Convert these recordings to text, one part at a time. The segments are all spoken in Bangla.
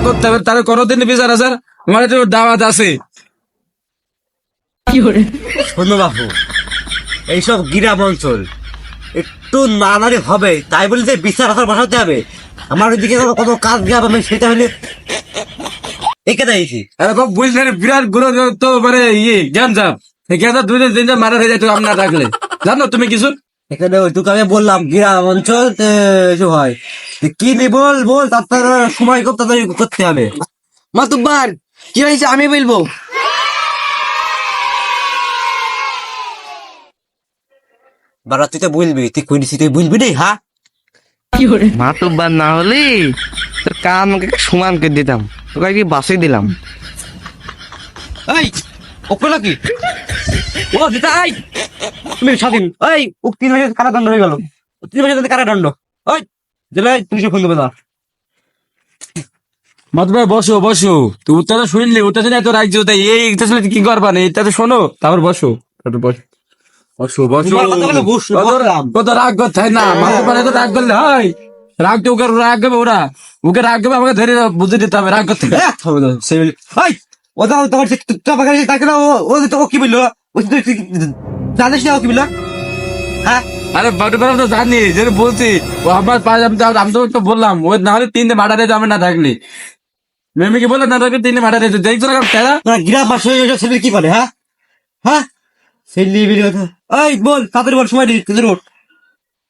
করতে হবে বিচার আচার আমার তো দাওয়াত আছে শোনো বাপু এইসব গ্রাম অঞ্চল একটু নানারি হবে তাই বলে যে বিচার আসার বসাতে হবে আমার ওইদিকে কোনো- কাজ গিয়ে আমি সেটা হলে এখানে আইছি এরকম বুঝলেন বিরাটগুলো তো মানে ইয়ে জ্ঞান যাপ জ্ঞান দুই দিন তিন মারা হয়ে যায় তো আমি না থাকলে। জানো তুমি কিছু? এখানে ওই তোকে আমি বললাম গ্রাম অঞ্চল হয় তো কি নি বল বল তার সময় করতে করতে হবে। মাতুব্বার কি হয়েছে আমি বলব? বারা তুই তো বলবি তুই কই তুই বলবি রে হ্যাঁ মাতুব্বার না হলে তোর কান সমান করে দিতাম তোকে কি বাসে দিলাম। এই ওকে নাকি? ও দিতা এই তুমি স্বাধীন। এই ও তিন মাসের কারাদণ্ড হয়ে গেল। তিন মাসের কারাদণ্ড। ওই জেলায় পুলিশে ফোন দেবে না। বসো বসো। তুই তো শুনলি উত্তর শুনে এত রাখছি তাই এই এটা শুনে কি করবা না? এটা তো শোনো। তারপর বসো। বসো বসো বসো। কত- রাগ করতে হয় না? মাতুব্বার এত রাগ করলে হয়। রাগ তো ওকে রাগ করবে ওরা। ওকে রাগ করবে আমাকে ধরে বুঝে দিতে হবে রাগ করতে হবে। না, সে বলে, ও তো তোমার তো- তাকে ও- তো ও কি বলল? তুই জানিস না বলল? হ্যাঁ? আরে তো জানি যে বলছি ও আমার আমি আমি তো তো বললাম ও না হলে তিনটে আমি না থাকলি মেমিকে বললাম না থাকলে তিনটে রেখে দেখছ না তেরা তোরা গ্রামবাসী হয়ে ছেলে কি বলে, হ্যাঁ? হ্যাঁ? ছেলে বিলে কথা। এই, বল, তাড়াতাড়ি বল, সময় নেই, তাড়াতাড়ি বল।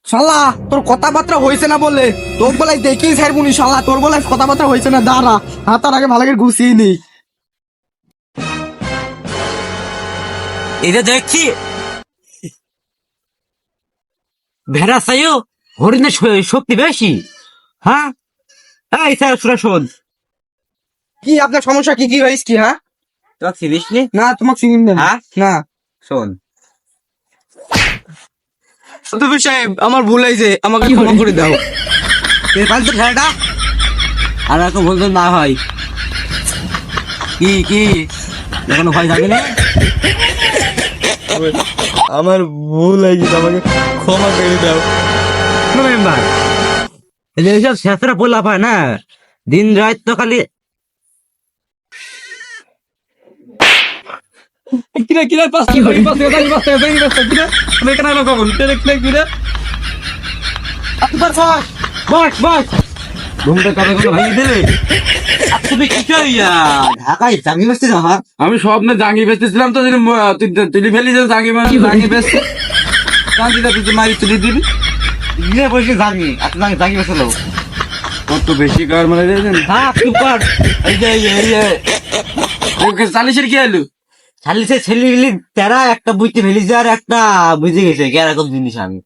শালা তোর কথাবার্তা হয়েছে না বলে তোর বলাই দেখেই ছাড়বুনি শালা তোর বলাই কথাবার্তা হয়েছে না দাঁড়া হাতার আগে ভালো করে ঘুষিয়ে নি এটা দেখছি ভেড়া চাইও হরিণের শক্তি বেশি। হ্যাঁ? এই স্যার শোন কি আপনার সমস্যা কি কি হয়েছে কি হ্যাঁ? চিনিস নি? না তোমাকে চিনি না। হ্যাঁ? না। শোন। তুমি সাহেব আমার ভুল হয়েছে আমাকে ক্ষমা করে দাও। পারছিস ভেড়াটা? আর এখন বলতো না হয়। কি কি? এখনও ভয় থাকে না? আমার ভুল হয়েছে আমাকে ক্ষমা করে দাও। মেম্বার এইসব শেষরা বললা পায় না দিন রাত তো খালি কিরে কিরে পাস কি হই পাস কথা পাস কথা পাস কিরে? আমি কেন না কখন কিরে কিরে? কিরে বস বস বস। ঘুমটা কথা কথা ভাঙি দিলে তুমি কি করিয়া ঢাকায় চাকরি বসতে যাও হ্যাঁ আমি স্বপ্নে জাঙ্গি বেচতেছিলাম তো তুলি ফেলি যে জাঙ্গি মানে জাঙ্গি বেচতে। জাঙ্গিটা তুই মারি তুলি দিবি। বসে জানি এত জানি জানি বসল কত বেশি কার মানে হ্যাঁ চুপ কর এই যে এই যে, ওকে চালিশের কি আলু সে ছেলে তেরা একটা বুঝতে ফেলিছে আর একটা বুঝে গেছে এরকম জিনিস আমি।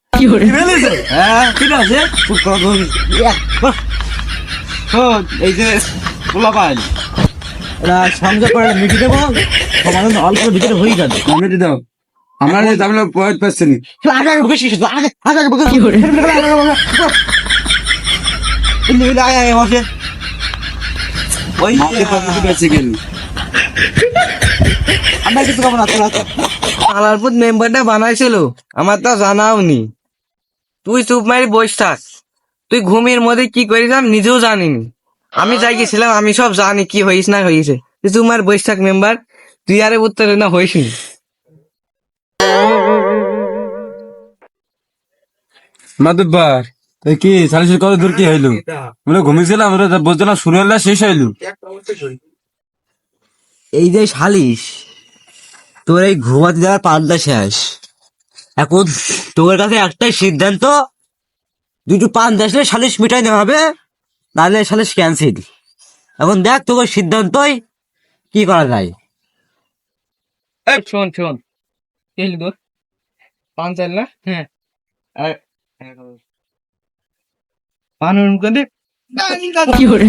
হ্যাঁ ঠিক আছে শোন, এই যে সংযোগ করে মিটি দেবো সমাধান অল্প ভিতরে হয়ে যাবে। কমেডি দাও আমার পয়েন্ট পাচ্ছি নি। আগে আগে বসে শুধু আগে আগে আগে বসে কি করে? আগে আগে বসে। ওই আমরা কিছু খাব না তোরা আলারপুর মেম্বারটা বানাইছিল আমার তো জানাও নি তুই চুপ মারি বসে থাক। তুই ঘুমের মধ্যে কি করিস আমি নিজেও জানিনি। আমি যাই গেছিলাম আমি সব জানি কি হইস না হইছে। তোমার থাক মেম্বার তুই আরে উত্তর না হইস নি মাদুব্বার এই কি চালিশের কত দূর কি হইল? আমরা ঘুমিয়েছিলাম আমরা বলছিলাম শুরু হলে শেষ হইল। এই যে সালিশ তোর এই ঘুমাতে যাওয়ার পাল্টা শেষ। এখন তোর কাছে একটাই সিদ্ধান্ত দুটো পান আসলে সালিশ মিটাই নেওয়া হবে নাহলে সালিশ ক্যান্সেল এখন দেখ তোর সিদ্ধান্তই কি করা যায়। শোন শোন। কি তোর? পান চাল না? হ্যাঁ। পান করে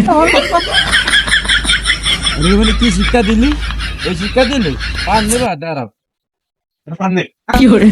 আরে বলে কি শিক্ষা দিলি? ওই শিক্ষা দিলি? পান দেবা দাঁড়াও। কি করে